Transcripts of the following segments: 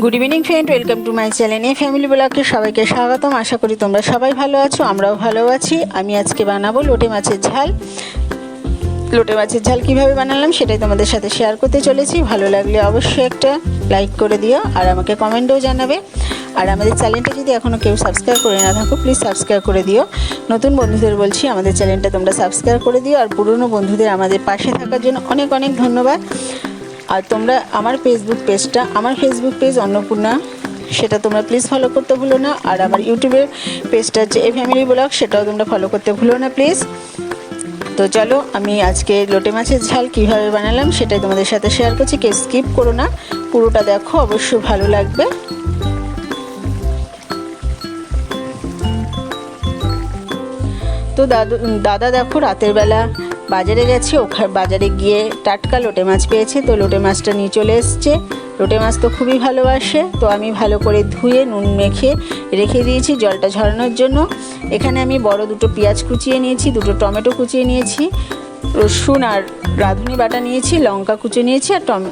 Good evening friend welcome to my channel এই family ব্লগকে সবাইকে স্বাগতম। আশা করি তোমরা সবাই ভালো আছো, আমরাও ভালো আছি। আমি আজকে বানাবো লোটে মাছের ঝাল। লোটে মাছের ঝাল কীভাবে বানালাম সেটাই তোমাদের সাথে শেয়ার করতে চলেছি। ভালো লাগলে অবশ্যই একটা লাইক করে দিও আর আমাকে কমেন্টেও জানাবে। আর আমাদের চ্যানেলটা যদি এখনও কেউ সাবস্ক্রাইব করে না থাকো প্লিজ সাবস্ক্রাইব করে দিও। নতুন বন্ধুদের বলছি, আমাদের চ্যানেলটা তোমরা সাবস্ক্রাইব করে দিও। আর পুরনো বন্ধুদের আমাদের পাশে থাকার জন্য অনেক অনেক ধন্যবাদ। আর তোমরা আমার ফেসবুক পেজটা আমার ফেসবুক পেজ অন্নপূর্ণা, সেটা তোমরা প্লিজ ফলো করতে ভুলো না। আর আমার ইউটিউবের পেজটা হচ্ছে এ ফ্যামিলি ব্লগ সেটাও তোমরা ফলো করতে ভুলো না প্লিজ তো চলো, আমি আজকে লোটে মাছের ঝাল কীভাবে বানালাম সেটাই তোমাদের সাথে শেয়ার করছি, কেউ স্কিপ করো না। পুরোটা দেখো, অবশ্যই ভালো লাগবে। তো দাদু, দাদা দেখো, রাতের বেলা বাজারে গেছে ওখানে বাজারে গিয়ে টাটকা লোটে মাছ পেয়েছে। তো লোটে মাছটা নিয়ে চলে এসছে। লোটে মাছ তো খুবই ভালোবাসে। তো আমি ভালো করে ধুয়ে, নুন মেখে রেখে দিয়েছি জলটা ঝরানোর জন্য। এখানে আমি বড় দুটো পেঁয়াজ কুচিয়ে নিয়েছি, দুটো টমেটো কুচিয়ে নিয়েছি, রসুন আর রাঁধুনি বাটা নিয়েছি, লঙ্কা কুচিয়ে নিয়েছি আর টম,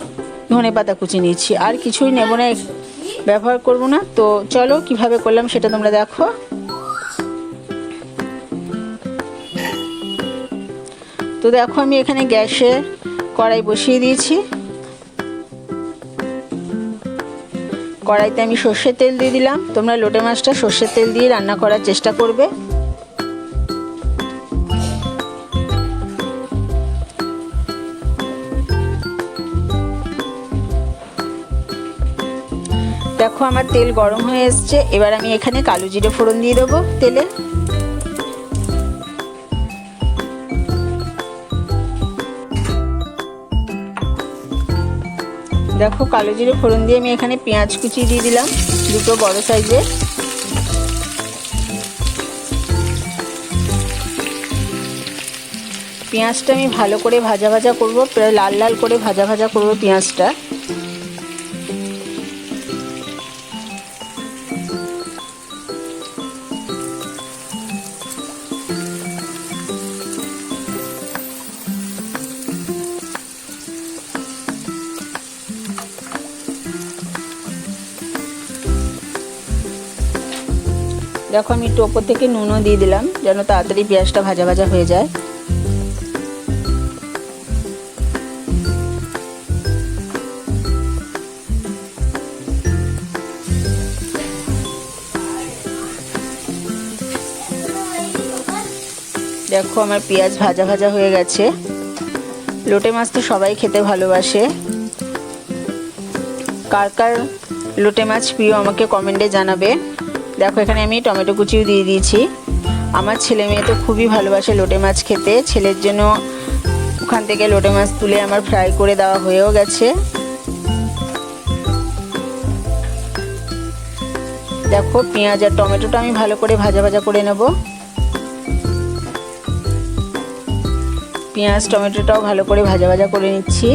ধনে পাতা কুচিয়ে নিয়েছি। আর কিছুই নেব না ব্যবহার করব না। তো চলো, কীভাবে করলাম সেটা তোমরা দেখো। তো দেখো আমি এখানে গ্যাসে কড়াই বসিয়ে দিয়েছি। কড়াইতে আমি সর্ষের তেল দিয়ে দিলাম। তোমরা লোটে মাছটা সর্ষের তেল দিয়ে রান্না করার চেষ্টা করবে। দেখো আমার তেল গরম হয়ে এসছে। এবার আমি এখানে কালো জিরে ফোড়ন দিয়ে দেবো তেলে। দেখো কালো জিরে ফোড়ন দিয়ে আমি এখানে পেঁয়াজ কুচি দিয়ে দিলাম, দুটো বড় সাইজের পেঁয়াজটা আমি ভালো করে ভাজা ভাজা করব, প্রায় লাল লাল করে ভাজা ভাজা করব পেঁয়াজটা। দেখো, আমি একটু ওপর থেকে নুনও দিয়ে দিলাম, যেন তাড়াতাড়ি পেঁয়াজটা ভাজা ভাজা হয়ে যায়। দেখো, আমার পেঁয়াজ ভাজা ভাজা হয়ে গেছে। লোটে মাছ তো সবাই খেতে ভালোবাসে। কার কার লোটে মাছ প্রিয় আমাকে কমেন্টে জানাবে। দেখো, এখানে আমি টমেটো কুচিও দিয়ে দিয়েছি। আমার ছেলে মেয়ে তো খুবই ভালোবাসে লোটে মাছ খেতে। ছেলের জন্য ওখান থেকে লোটে মাছ তুলে আমার ফ্রাই করে দেওয়া হয়েও গেছে। দেখো, পেঁয়াজ আর টমেটোটা আমি ভালো করে ভাজা ভাজা করে নেব। পেঁয়াজ, টমেটোটাও ভালো করে ভাজা ভাজা করে নিচ্ছি।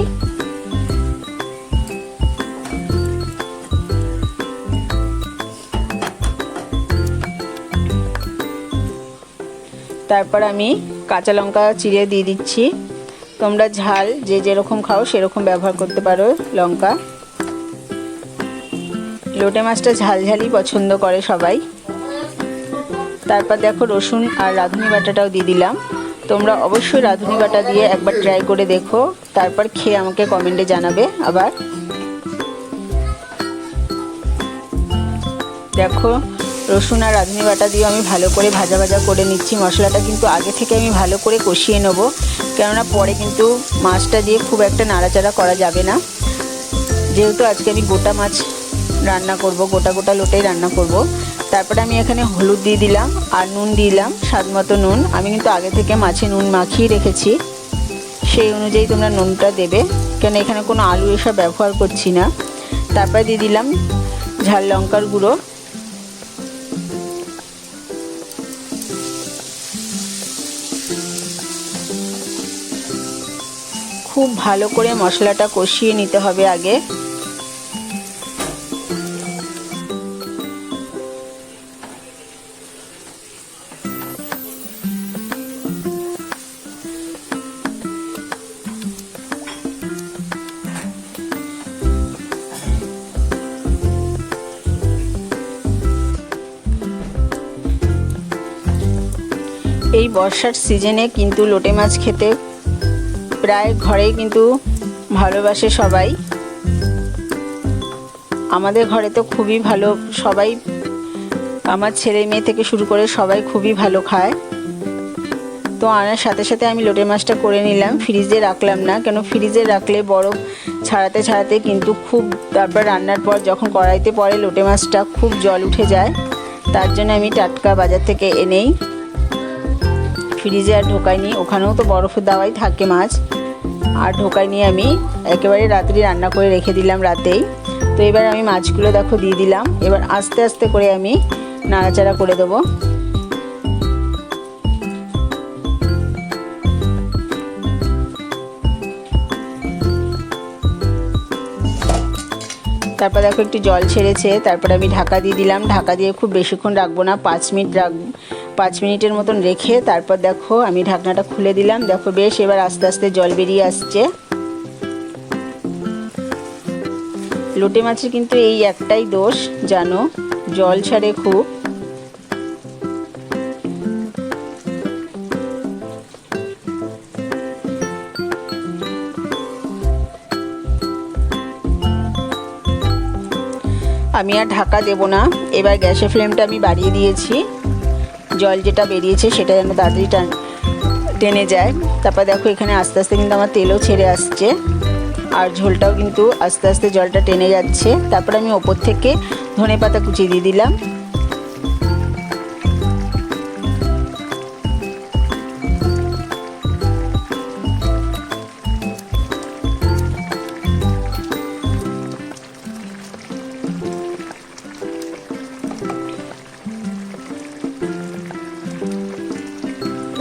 তারপর আমি কাঁচা লঙ্কা চিড়ে দিয়ে দিচ্ছি। তোমরা ঝাল যে যেরকম খাও সেরকম ব্যবহার করতে পারো লঙ্কা। লোটে মাছটা ঝাল ঝালই পছন্দ করে সবাই। তারপর দেখো রসুন আর রাঁধুনি বাটাটাও দিয়ে দিলাম। তোমরা অবশ্যই রাঁধুনি বাটা দিয়ে একবার ট্রাই করে দেখো। তারপর খেয়ে আমাকে কমেন্টে জানাবে আবার। দেখো রসুন আর রাঁধুনি বাটা দিয়ে আমি ভালো করে ভাজা ভাজা করে নিচ্ছি। মশলাটা কিন্তু আগে থেকে আমি ভালো করে কষিয়ে নেব। কেননা পরে কিন্তু মাছটা দিয়ে খুব একটা নাড়াচাড়া করা যাবে না। যেহেতু আজকে আমি গোটা মাছ রান্না করব, গোটা গোটা লোটেই রান্না করব। তারপরে আমি এখানে হলুদ দিয়ে দিলাম আর নুন দিলাম, স্বাদ মতো নুন। আমি কিন্তু আগে থেকে মাছে নুন মাখিয়ে রেখেছি। সেই অনুযায়ী তোমরা নুনটা দেবে। কেন এখানে কোনো আলু এসব ব্যবহার করছি না। তারপরে দিয়ে দিলাম ঝাল লঙ্কার গুঁড়ো। খুব ভালো করে মশলাটা কষিয়ে নিতে হবে আগে। এই বর্ষার সিজনে কিন্তু লোটে মাছ খেতে প্রায় ঘরেই কিন্তু ভালোবাসে সবাই। আমাদের ঘরে তো খুবই ভালো সবাই, আমার ছেলে মেয়ে থেকে শুরু করে সবাই খুবই ভালো খায়। তো আনার সাথে সাথে আমি লোটে মাছটা করে নিলাম, ফ্রিজে রাখলাম না, কেন ফ্রিজে রাখলে বরফ ছাড়াতে ছাড়াতে কিন্তু খুব তারপর রান্নার পর যখন কড়াইতে পড়ে লোটে মাছটা খুব জল উঠে যায়। তার জন্য আমি টাটকা বাজার থেকে এনেই ফ্রিজে আর ঢোকাইনি ওখানেও তো বরফের দাওয়াই থাকে মাছ। আর ঢোকাইনি আমি। একেবারে রাত্রি রান্না করে রেখে দিলাম রাতেই। তো এবার আমি মাছগুলো দেখো দিয়ে দিলাম। এবার আস্তে আস্তে করে আমি নাড়াচাড়া করে দেবো। তারপর দেখো একটু জল ছেড়েছে, তারপর আমি ঢাকা দিয়ে দিলাম। ঢাকা দিয়ে খুব বেশিক্ষণ রাখব না, পাঁচ মিনিট রাখ, পাঁচ মিনিটের মতন রেখে তারপর দেখো আমি ঢাকনাটা খুলে দিলাম। দেখো বেশ, এবার আস্তে আস্তে জল বেরিয়ে আসছে। লোটে মাছের কিন্তু এই একটাই দোষ, জানো? জল ছাড়ে খুব। আমি আর ঢাকা দেব না। এবার গ্যাসের ফ্লেমটা আমি বাড়িয়ে দিয়েছি। জল যেটা বেরিয়েছে সেটা যেন তাড়াতাড়ি টান টেনে যায় তারপর দেখো এখানে আস্তে আস্তে কিন্তু আমার তেলও ছেড়ে আসছে। আর ঝোলটাও কিন্তু আস্তে আস্তে জলটা টেনে যাচ্ছে। তারপর আমি ওপর থেকে ধনে পাতা কুচি দিয়ে দিলাম।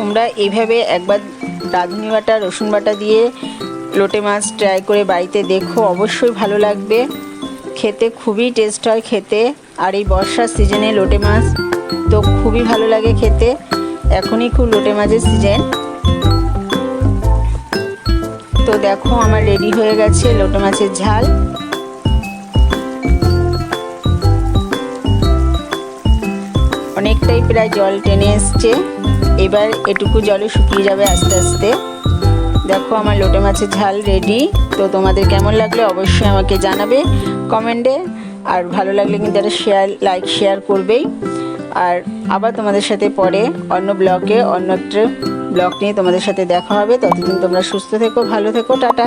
তোমরা এইভাবে একবার রাঁধুনি বাটা, রসুন বাটা দিয়ে লোটে মাছ ট্রাই করে বাড়িতে দেখো, অবশ্যই ভালো লাগবে। খেতে খুবই টেস্ট হয় খেতে। আর এই বর্ষার সিজনে লোটে মাছ তো খুবই ভালো লাগে খেতে। এখনই খুব লোটে মাছের সিজন তো দেখো, আমার রেডি হয়ে গেছে লোটে মাছের ঝাল। অনেকটাই প্রায় জল টেনে এসছে। এবার এটুকু জলে শুকিয়ে যাবে আস্তে আস্তে। দেখো আমার লোটে মাছের ঝাল রেডি তো তোমাদের কেমন লাগলে অবশ্যই আমাকে জানাবে কমেন্টে আর ভালো লাগলে কিন্তু একটা শেয়ার লাইক শেয়ার করবেই। আর আবার তোমাদের সাথে পরে অন্য ব্লগে অন্য একটা ব্লগ নিয়ে তোমাদের সাথে দেখা হবে। ততদিন তোমরা সুস্থ থেকো, ভালো থেকো, টাটা।